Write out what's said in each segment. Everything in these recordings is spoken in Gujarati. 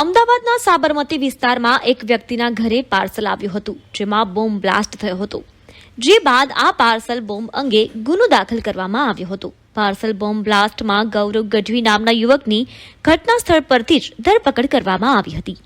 અમદાવાદના સાબરમતી વિસ્તારમાં એક વ્યક્તિના ઘરે પાર્સલ આવ્યું હતું, જેમાં બોમ્બ બ્લાસ્ટ થયો હતો. જે બાદ આ પાર્સલ બોમ્બ અંગે ગુનો દાખલ કરવામાં આવ્યો હતો. પાર્સલ બોમ્બ બ્લાસ્ટમાં ગૌરવ ગઢવી નામના યુવકની ઘટના સ્થળ પરથી જ ધરપકડ કરવામાં આવી હતી.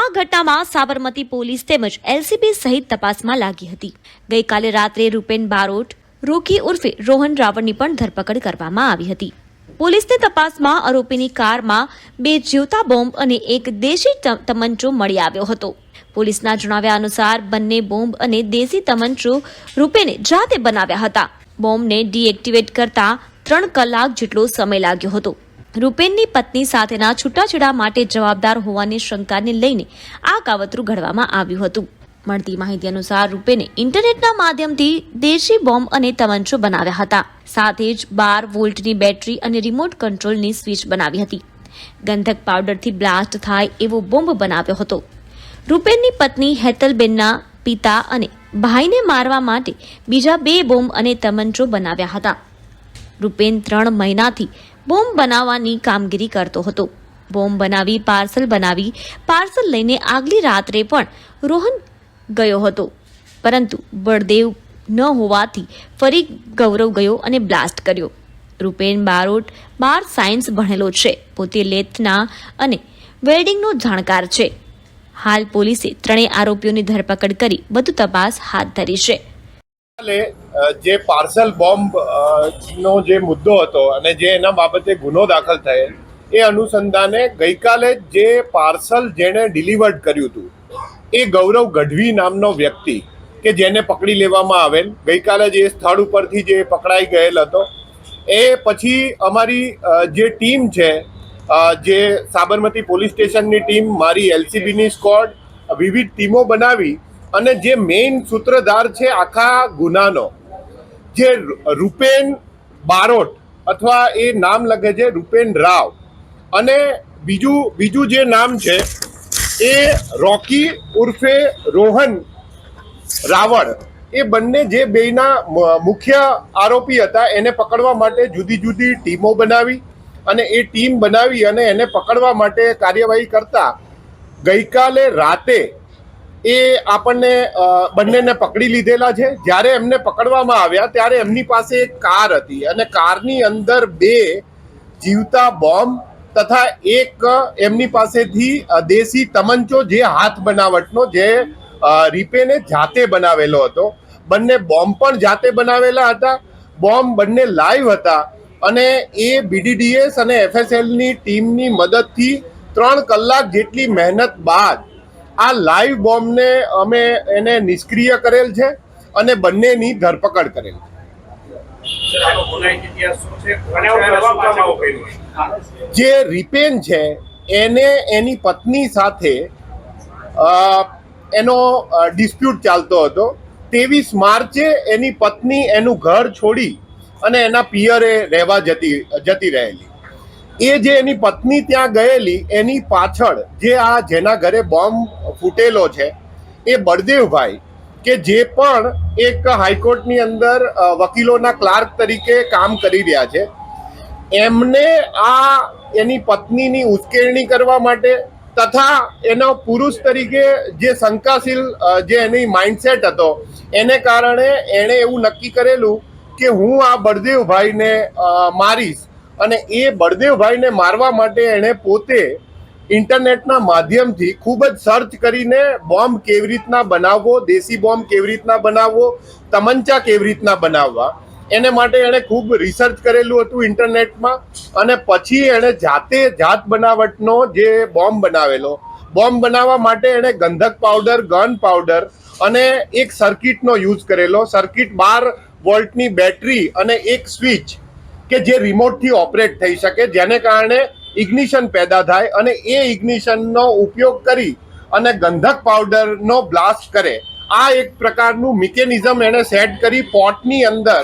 આ ઘટનામાં સાબરમતી પોલીસ તેમજ એલસીબી સહિત તપાસમાં લાગી હતી. ગઈકાલે રાત્રે રૂપેન બારોટ, રોકી ઉર્ફે રોહન રાવણની પણ ધરપકડ કરવામાં આવી હતી. પોલીસની તપાસમાં આરોપીની કારમાં બે જીવતા બોમ્બ અને એક દેશી તમંચો મળી આવ્યો હતો. પોલીસના જણાવ્યા અનુસાર બંને બોમ્બ અને દેશી તમંચો રૂપેને જાતે બનાવ્યા હતા. બોમ્બને ડીએક્ટિવેટ કરતા ત્રણ કલાક જેટલો સમય લાગ્યો હતો. રૂપેનની પત્ની સાથેના છૂટાછેડા માટે જવાબદાર હોવાની શંકાને લઈને આ કાવતરું ઘડવામાં આવ્યું હતું. મળતી માહિતી અનુસાર રૂપેને ઇન્ટરનેટના માધ્યમથી દેશી બોમ્બ અને તમંચો બનાવ્યા હતા. સાથે જ બાર વોલ્ટની બેટરી અને રિમોટ કંટ્રોલની સ્વિચ બનાવી હતી. ગંધક પાવડરથી બ્લાસ્ટ થાય એવો બોમ્બ બનાવ્યો હતો. રૂપેનની પત્ની હેતલબેનના પિતા અને ભાઈને મારવા માટે બીજા બે બોમ્બ અને તમંચો બનાવ્યા હતા. રૂપેન ત્રણ મહિનાથી બોમ્બ બનાવવાની કામગીરી કરતો હતો. બોમ્બ બનાવી પાર્સલ બનાવી પાર્સલ લઈને આગલી રાત્રે પણ રોહન ગયો હતો. પરંતુ બળદેવ ન હોવાથી ફરી ગૌરવ ગયો અને બ્લાસ્ટ કર્યો. રૂપેન બારોટ બાર સાયન્સ ભણેલો છે. પોતે લેથના અને વેલ્ડિંગનો જાણકાર છે. હાલ પોલીસે ત્રણેય આરોપીઓની ધરપકડ કરી વધુ તપાસ હાથ ધરી છે. જે પાર્સલ બોમ્બ નો જે મુદ્દો હતો અને જે એના બાબતે ગુનો દાખલ થયેલ, એ અનુસંધાને ગઈકાલે જે પાર્સલ જેણે ડિલિવર્ડ કર્યું હતું એ ગૌરવ ગઢવી નામનો વ્યક્તિ કે જેને પકડી લેવામાં આવેલ. ગઈકાલે જે સ્થળ ઉપરથી જે પકડાઈ ગયેલ હતો, એ પછી અમારી જે ટીમ છે જે સાબરમતી પોલીસ સ્ટેશનની ટીમ, મારી એલસીબીની સ્કોડ, વિવિધ ટીમો બનાવી અને જે મેઇન સૂત્રધાર છે આખા ગુનાનો, જે રૂપેન બારોટ અથવા એ નામ લખે છે રૂપેન રાવ. અને બીજું બીજું જે નામ છે એ રોકી ઉર્ફે રોહન રાવળ એ બંને જે બેયના મુખ્ય આરોપી હતા, એને પકડવા માટે જુદી જુદી ટીમો બનાવી અને એ ટીમ બનાવી અને એને પકડવા માટે કાર્યવાહી કરતા ગઈકાલે રાતે એ આપણને બંનેને પકડી લીધેલા છે. જ્યારે એમને પકડવામાં આવ્યા, ત્યારે એમની પાસે એક કાર હતી અને કારની અંદર બે જીવતા બોમ્બ તથા એક એમની પાસેથી દેશી તમંચો જે હાથ બનાવટનો, જે રીપેને જાતે બનાવેલો હતો. બંને બોમ્બ પણ જાતે બનાવેલા હતા. બોમ્બ બંને લાઈવ હતા અને એ બીડીડીએસ અને એફએસએલની ટીમની મદદથી ત્રણ કલાક જેટલી મહેનત બાદ આ લાઈવ બોમ્બને અમે એને નિષ્ક્રિય કરેલ છે અને બંનેની ધરપકડ કરેલ છે. જે રિપેન છે, એને એની પત્ની સાથે એનો ડિસ્પ્યુટ ચાલતો હતો. ત્રેવીસ માર્ચે એની પત્ની એનું ઘર છોડી અને એના પિયરે રહેવા જતી જતી રહેલી. એ જે એની પત્ની ત્યાં ગયેલી, એની પાછળ જે આ જેના ઘરે બોમ્બ ફૂટેલો છે, એ બળદેવભાઈ કે જે પણ એક હાઈકોર્ટની અંદર વકીલોના ક્લાર્ક તરીકે કામ કરી રહ્યા છે એમને આ એની પત્નીની ઉશ્કેરણી કરવા માટે તથા એનો પુરુષ તરીકે જે શંકાશીલ જે એની માઇન્ડસેટ હતો, એને કારણે એણે એવું નક્કી કરેલું કે હું આ બળદેવભાઈને મારીશ. અને એ બળદેવભાઈને મારવા માટે એણે પોતે ઇન્ટરનેટના માધ્યમથી ખૂબ જ સર્ચ કરીને બોમ્બ કેવી રીતના બનાવવો, દેશી બોમ્બ કેવી રીતના બનાવવો, તમંચા કેવી રીતના બનાવવા એને માટે એણે ખૂબ રિસર્ચ કરેલું હતું ઇન્ટરનેટમાં અને પછી એણે જાતે જાત બનાવટનો જે બોમ્બ બનાવેલો, બોમ્બ બનાવવા માટે એણે ગંધક પાવડર ગન પાવડર અને એક સર્કિટનો યુઝ કરેલો. સર્કિટ બાર વોલ્ટની બેટરી અને એક સ્વિચ કે જે રિમોટથી ઓપરેટ થઈ શકે, જેને કારણે ઇગ્નિશન પેદા થાય અને એ ઇગ્નિશનનો ઉપયોગ કરી અને ગંધક પાવડરનો બ્લાસ્ટ કરે. આ એક પ્રકારનું મિકેનિઝમ એણે સેટ કરી પોટની અંદર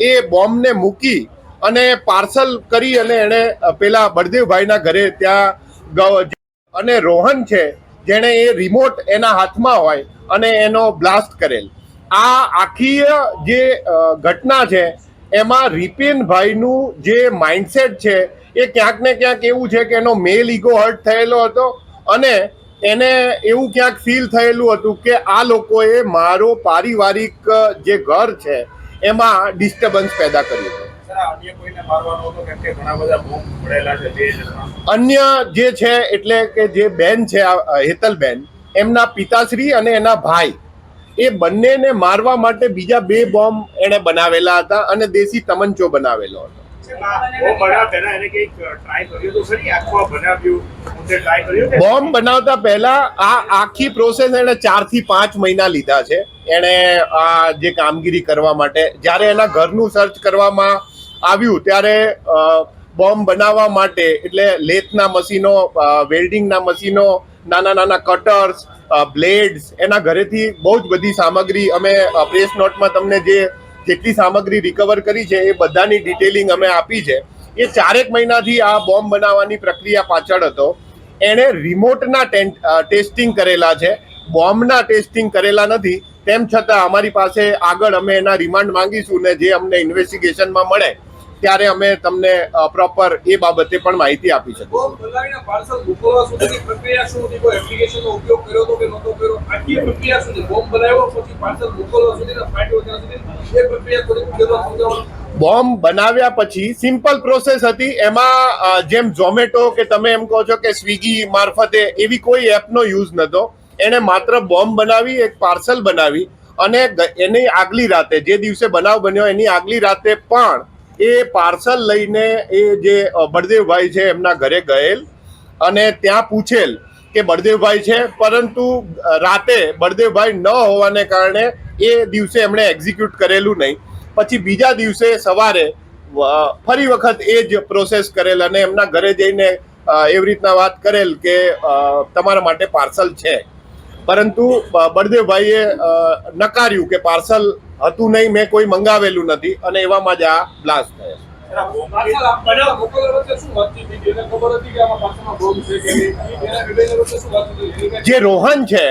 એ બોમ્બને મૂકી અને પાર્સલ કરી અને એણે પેલા બળદેવભાઈના ઘરે ત્યાં અને રોહન છે, જેણે એ રિમોટ એના હાથમાં હોય અને એનો બ્લાસ્ટ કરેલ. આ આખી જે ઘટના છે, એમાં રિપેનભાઈનું જે માઇન્ડસેટ છે, એ ક્યાંક ને ક્યાંક એવું છે કે એનો મેલ ઇગો હર્ટ થયેલો હતો અને એને એવું ક્યાંક ફીલ થયેલું હતું કે આ લોકોએ મારો પારિવારિક જે ઘર છે એમાં ડિસ્ટર્બન્સ પેદા કર્યું અન્ય જે છે એટલે કે જે બેન છે હેતલબેન એમના પિતાશ્રી અને એના ભાઈ એ બંનેને મારવા માટે બીજા બે બોમ્બ એણે બનાવેલા હતા અને દેશી તમંચો બનાવેલો હતો. બોમ્બ એને બનાવતા પહેલા આ આખી પ્રોસેસ એણે ચારથી પાંચ મહિના લીધા છે. એણે આ જે કામગીરી કરવા માટે, જ્યારે એના ઘરનું સર્ચ કરવામાં આવ્યું, ત્યારે બોમ્બ બનાવવા માટે, એટલે લેથના મશીનો વેલ્ડિંગના મશીનો, નાના નાના કટર્સ બ્લેડ્સ એના ઘરેથી બહુ જ બધી સામગ્રી અમે પ્રેસ નોટમાં તમને જે જેટલી સામગ્રી રિકવર કરી છે, એ બધાની ડિટેલિંગ અમે આપી છે. એ ચારેક મહિનાથી આ બોમ્બ બનાવવાની પ્રક્રિયા પાછળ હતો. એણે રિમોટના ટેસ્ટિંગ કરેલા છે. બોમ્બના ટેસ્ટિંગ કરેલા નથી. તેમ છતાં અમારી પાસે આગળ અમે એના રિમાન્ડ માંગીશું ને જે અમને ઇન્વેસ્ટિગેશનમાં મળે ત્યારે અમે તમને પ્રોપર એ બાબતે પણ માહિતી આપી શકું બોમ્બ બનાવ્યા પછી સિમ્પલ પ્રોસેસ હતી. એમાં જેમ ઝોમેટો કે તમે એમ કહો છો કે સ્વિગી મારફતે એવી કોઈ એપનો યુઝ નહોતો. એણે માત્ર બોમ્બ બનાવી, એક પાર્સલ બનાવી અને એની આગલી રાતે, જે દિવસે બનાવ બન્યો એની આગલી રાતે પણ એ પાર્સલ લઈને એ જે બળદેવભાઈ છે એમના ઘરે ગયેલ અને ત્યાં પૂછેલ કે બળદેવભાઈ છે, પરંતુ રાતે બળદેવભાઈ ન હોવાને કારણે એ દિવસે એમણે એક્ઝિક્યુટ કરેલું નહીં. પછી બીજા દિવસે સવારે ફરી વખત એ જ પ્રોસેસ કરેલ અને એમના ઘરે જઈને એવી રીતના વાત કરેલ કે તમારા માટે પાર્સલ છે. પરંતુ બળદેવભાઈએ નકાર્યું કે પાર્સલ હતું નહીં મેં કોઈ મંગાવેલું નથી અને એવામાં જ આ બ્લાસ્ટ થયો જે રોહન છે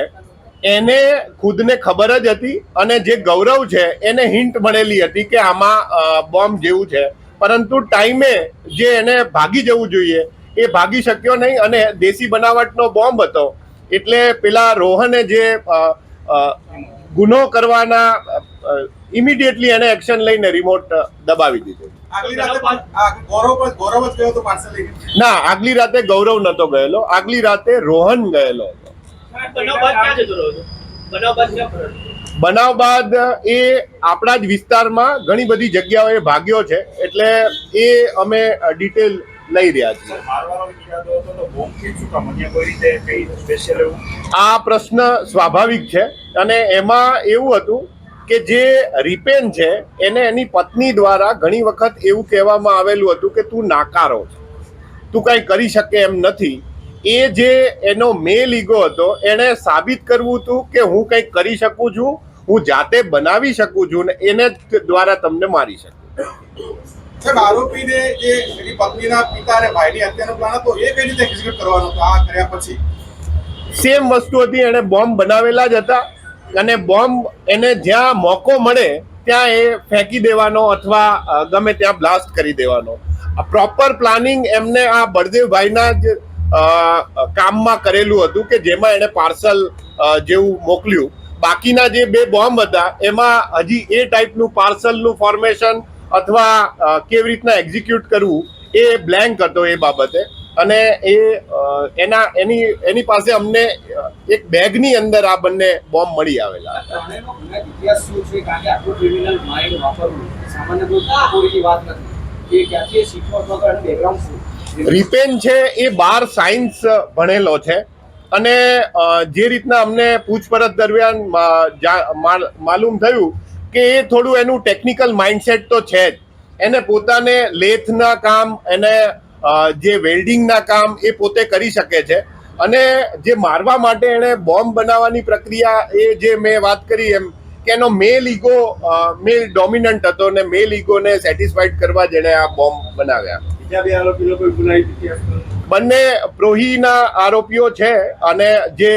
એને ખુદને ખબર જ હતી અને જે ગૌરવ છે એને હિન્ટ મળેલી હતી કે આમાં બોમ્બ જેવું છે. પરંતુ ટાઈમે જે એને ભાગી જવું જોઈએ એ ભાગી શક્યો નહીં અને દેશી બનાવટનો બોમ્બ હતો. એટલે પેલા રોહને જે ગુનો કરવાના ઇમિડિયેટલી એને એક્શન લઈને રિમોટ દબાવી દીધું. આગલી રાતે પણ આ ગૌરવ પણ ગૌરવ જ ગયો તો પાર્સલ લઈને? ના આગલી રાતે ગૌરવ નતો ગયેલો. આગલી રાતે રોહન ગયેલો હતો? બનાવ બાદ એ આપણા જ વિસ્તારમાં ઘણી બધી જગ્યાઓએ ભાગ્યો છે. એટલે એ અમે ડિટેલ લઈ રહ્યા છીએ આ પ્રશ્ન સ્વાભાવિક છે અને એમાં એવું હતું કે જે રિપેન છે એને એની પત્ની દ્વારા ઘણી વખત એવું કહેવામાં આવેલું હતું કે તું નાકારો છે. તું કાંઈ કરી શકે એમ નથી. એ જે એનો મેલ ઈગો હતો એણે સાબિત કરવું હતું કે હું કંઈક કરી શકું છું હું જાતે બનાવી શકું છું ને એને દ્વારા તમને મારી શકું સાહેબ, આરોપીને જે એની પત્નીના પિતા અને ભાઈની હત્યાનો પ્લાન હતો, એ કઈ રીતે એક્ઝિક્યુટ કરવાનો હતો? આ કર્યા પછી? સેમ વસ્તુ હતી એણે બોમ્બ બનાવેલા જ હતા અને બોમ્બ એને જ્યાં મોકો મળે, ત્યાં એ ફેંકી દેવાનો અથવા ગમે ત્યાં બ્લાસ્ટ કરી દેવાનો. પ્રોપર પ્લાનિંગ એમને આ બળદેવભાઈના જ કામમાં કરેલું હતું કે જેમાં એણે પાર્સલ જેવું મોકલ્યું. બાકીના જે બે બોમ્બ હતા, એમાં હજી એ ટાઈપનું પાર્સલનું ફોર્મેશન અથવા કેવી રીતના એક્ઝિક્યુટ કરવું એ બ્લેન્ક હતો એ બાબતે. અને એ એના એની એની પાસે અમને એક બેગની અંદર આ બંને બોમ્બ મળી આવેલા. રિપેન છે? એ બાર સાયન્સ ભણેલો છે. અને જે રીતના અમને પૂછપરછ દરમિયાન માલુમ થયું કે એ થોડું એનું ટેકનિકલ માઇન્ડસેટ તો છે જ. એને પોતાને લેથના કામ એને જે વેલ્ડિંગના કામ એ પોતે કરી શકે છે. અને જે મારવા માટે એણે બોમ્બ બનાવવાની પ્રક્રિયા એ જે મેં વાત કરી એમ કે એનો મેલ ઇગો મેલ ડોમિનન્ટ હતો ને મેલ ઇગોને સેટિસ્ફાઈડ કરવા જેણે આ બોમ્બ બનાવ્યા. બંને પ્રોહીના આરોપીઓ છે અને જે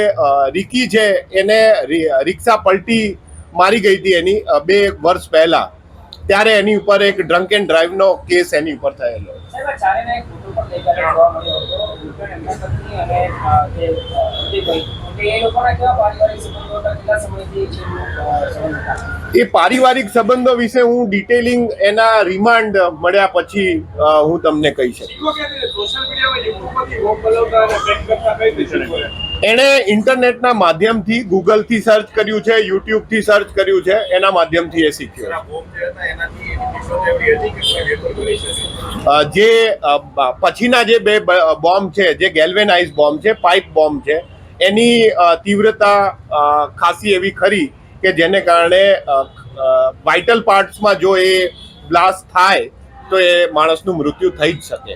રિકી છે એને રિક્ષા પલટી મારી ગઈ હતી એની બે બે વર્ષ પહેલા. ત્યારે એની ઉપર એક ડ્રંક એન્ડ ડ્રાઈવનો કેસ એની ઉપર થયેલો. એક એ પારિવારિક સંબંધો હતા, કેટલા સમયથી છે એમનું, અ, સંબંધ હતા? એ પારિવારિક સંબંધો વિશે હું ડિટેલિંગ એના રિમાન્ડ મળ્યા પછી હું તમને કહી શકીશ એણે ઇન્ટરનેટના માધ્યમથી ગૂગલથી સર્ચ કર્યું છે, યુટ્યુબથી સર્ચ કર્યું છે, એના માધ્યમથી એ શીખ્યો જે પછીના જે બે બોમ્બ છે, જે ગેલ્વેનાઇઝ બોમ્બ છે, પાઇપ બોમ્બ છે, એની તીવ્રતા ખાસી એવી ખરી કે જેને કારણે વાઇટલ પાર્ટ્સમાં જો એ બ્લાસ્ટ થાય તો એ માણસનું મૃત્યુ થઈ જ શકે.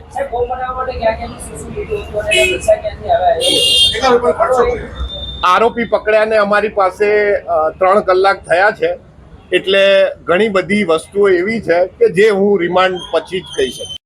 આરોપી પકડ્યાને અમારી પાસે ત્રણ કલાક થયા છે. એટલે ઘણી બધી વસ્તુઓ એવી છે કે જે હું રિમાન્ડ પછી જ કહી શકું.